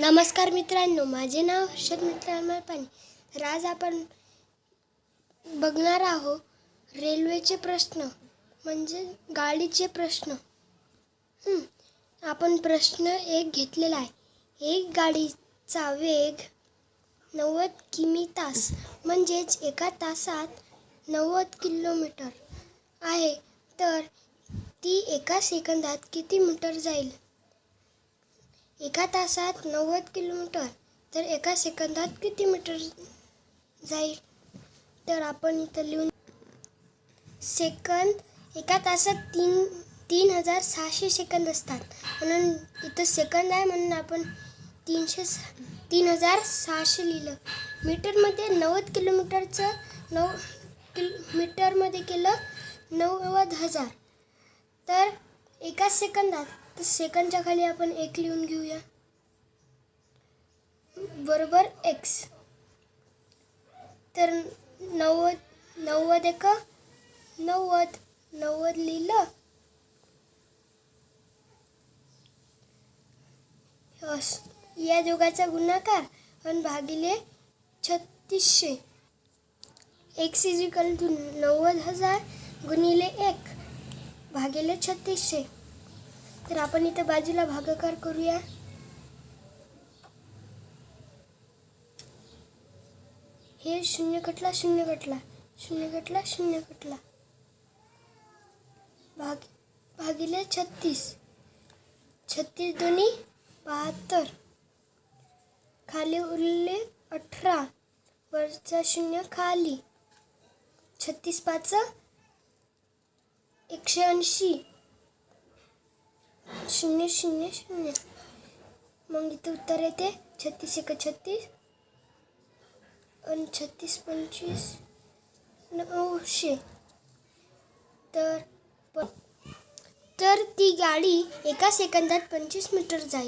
नमस्कार मित्रांनो माझे नाव हर्षद मित्रांनो पाणी तर आज आपण बघणार आहोत रेल्वेचे प्रश्न म्हणजे गाडीचे प्रश्न. आपण प्रश्न एक घेतलेला आहे. एक गाडीचा वेग नव्वद किमी तास म्हणजेच एका तासात नव्वद किलोमीटर आहे. तर ती एका सेकंदात किती मीटर जाईल? एका तासात नव्वद किलोमीटर तर एका सेकंदात किती मीटर जाईल? तर आपण इथं लिहून सेकंद एका तासात तीन तीन हजार सहाशे सेकंद असतात. म्हणून इथं सेकंद आहे म्हणून आपण तीनशे स- तीन हजार सहाशे लिहिलं. मीटरमध्ये नव्वद किलोमीटरचं नऊ किल मीटरमध्ये केलं नव्वद हजार. तर एका सेकंदात. तर सेकंदच्या खाली आपण एक लिहून घेऊया. बरोबर एक्स तर नव्वद नव्वद एक नव्वद नव्वद लिहिलं. अस या दोघाचा गुणाकार आणि भागिले छत्तीसशे. एक्स इजिकल टू नव्वद हजार गुणिले एक. भागेले छत्तीसशे. तर आपण इथं बाजूला भागाकार करूया. हे शून्य कटला शून्य कटला शून्य कटला शून्य कटला. भाग भागिले छत्तीस. छत्तीस दोन्ही बहात्तर. खाली उरले अठरा. वरचा शून्य खाली. छत्तीस पाच एकशे ऐंशी. शून्य शून्य शून्य. मग इथं उत्तर येते. छत्तीस एक छत्तीस. आणि छत्तीस पंचवीस. नऊशे. तर प- तर ती गाडी एका सेकंदात पंचवीस मीटर जाईल.